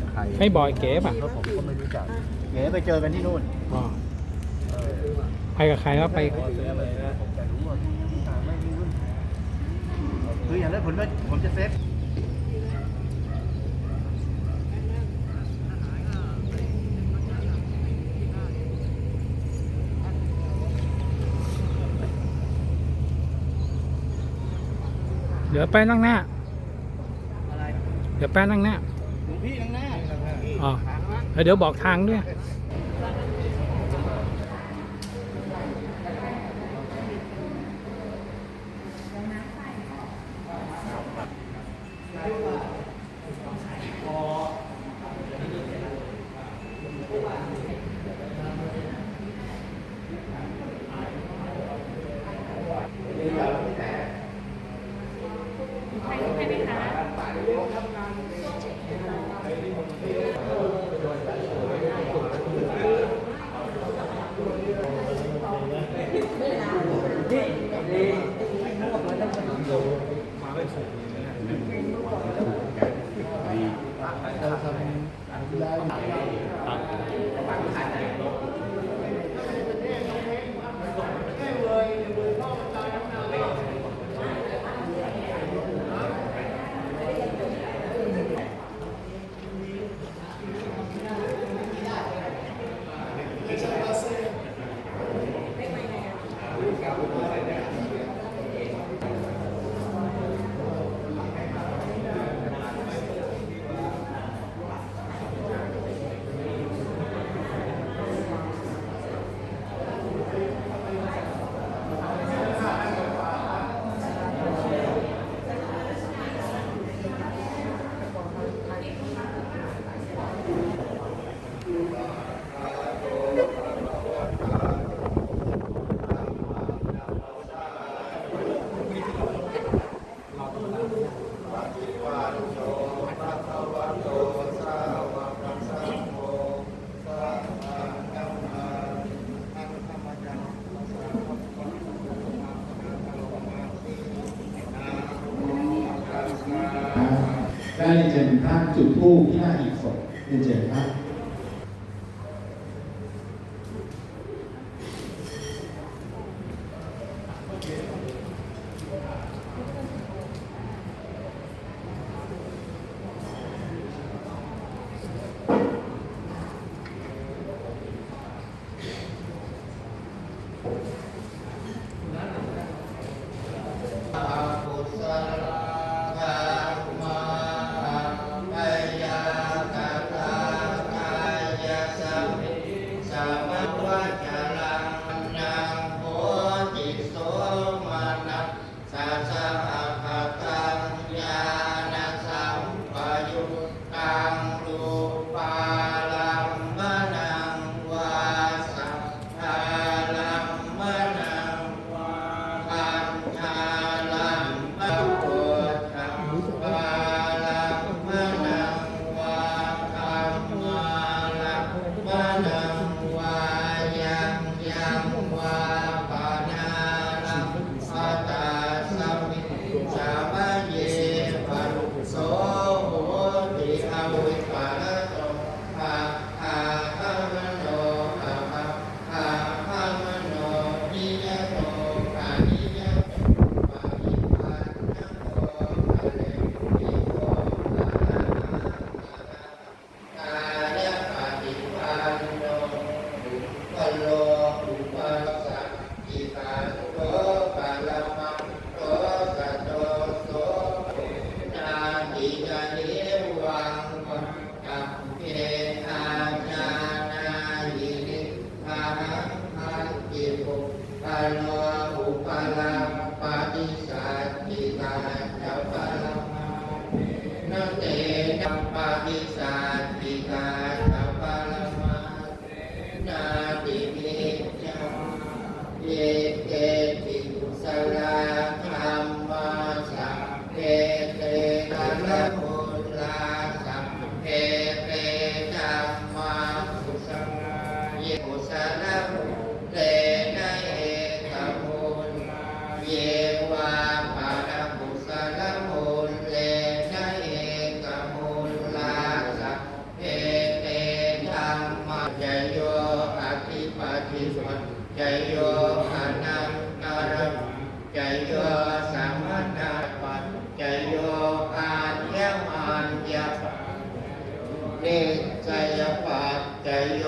รู้ว่ามันเป็นยังไงบ้างใครให้บอยเก๋ป่ะเพราะผมก็ไม่รู้จักเก๋ไปเจอกันที่นู่นอ๋อไปกับใครก็ไปผมจะรู้ว่าที่ทางไม่มีรุ่นคืออย่างแรกผมว่าผมจะเซฟเดี๋ยวแป้นั่งหน้าอะไรเดี๋ยวแป้นั่งหน้าหลวงพี่นั่งหน้า อ๋อแล้วเดี๋ยวบอกทางด้วยได้เรียนเชิญท่านจุดธูปที่น้าอีกศพเรียนเชิญครับยังยังวา เยหุสานะหุเตนะเอกมุลเยวาปาหุสานะหุเลนะเอกมลาสะเอเตธรรมจโยอธิปติสุจโยอนันตระจโยสัมมาปัจจโยอาญญมานยะเนจยปัจจโย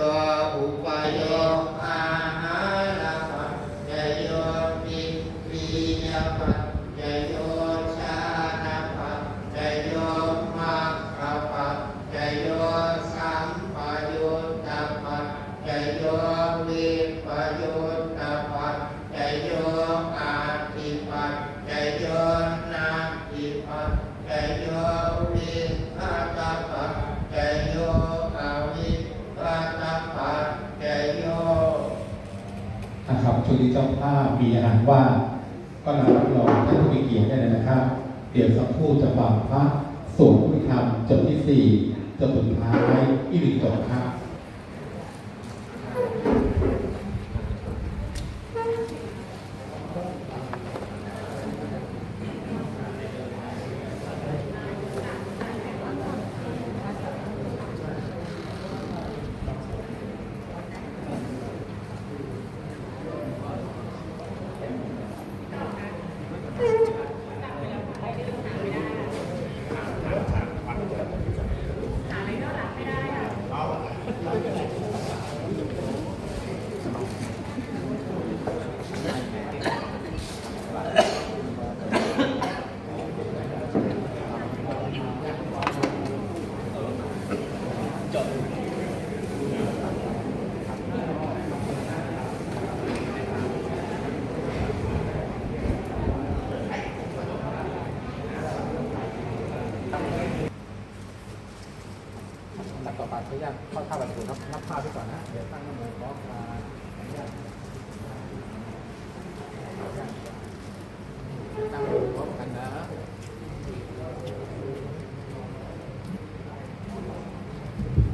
เจ้าภาพมีอาหารว่างก็นำรับรองท่านผู้มีเกียรติได้เลยนะครับ เดี๋ยวสักครู่จะฟังพระสวดพุทธธรรมจบที่สี่จบสุดท้ายอีกหนึ่งจบครับ หลักต่อไปขออนุญาตเข้าท่าแบบถูนับนับภาพไปก่อนนะ เดี๋ยวตั้งน้ำมือพร้อมมาขออนุญาตตั้งมือพร้อมกันนะ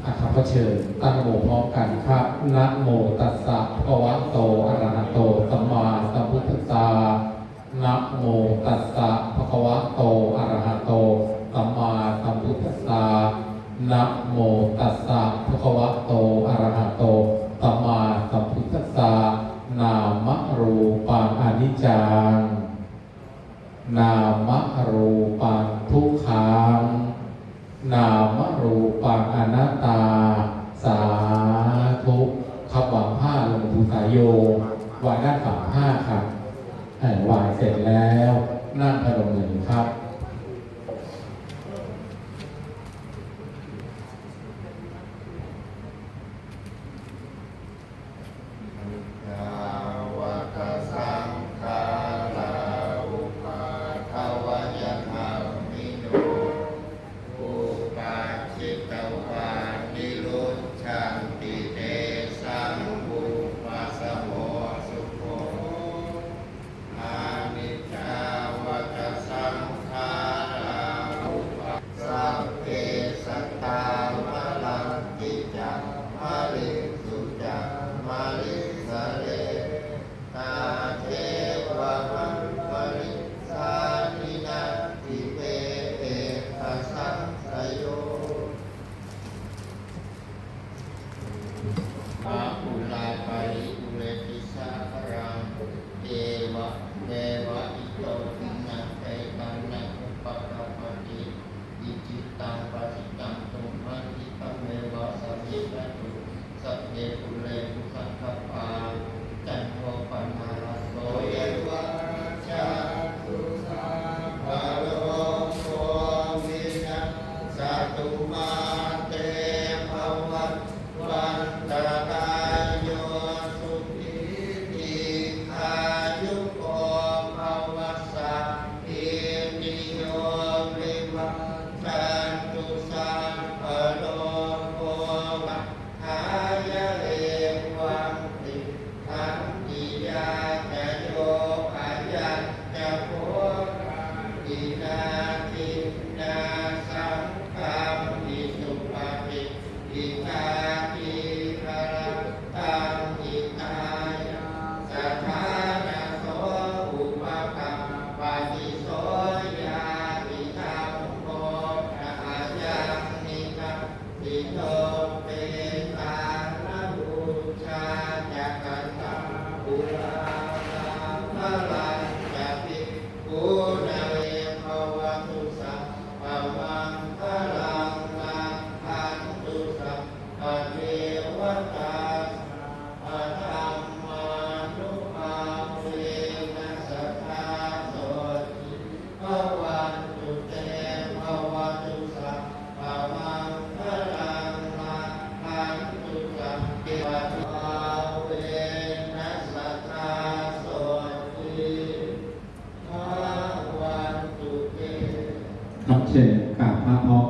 อาคาพ เชิญตั้งโมพร้อมกันครับนะโมตัสสะภะวะโตอะระหะโตสัมมาสัมพุทธัสสะนะโมตัสสะภะวะโตอะระหะโตสัมมาสัมพุทธัสสะนะโมตัสสะภะวะโตอะระหะโตสัมมาสัมพุทธัสสะนามะรูปังอนิจจัง นามะรูปังทุกขัง นามรูปังอนัตตา สาธุขับวางผ้าลงภูสายโยวางด้านฝั่งผ้าครับเอ่อวางเสร็จแล้วนั่งพนมมือครับ คุณเล่ยุทธ์ครับ รับเชิญกราบพระพอม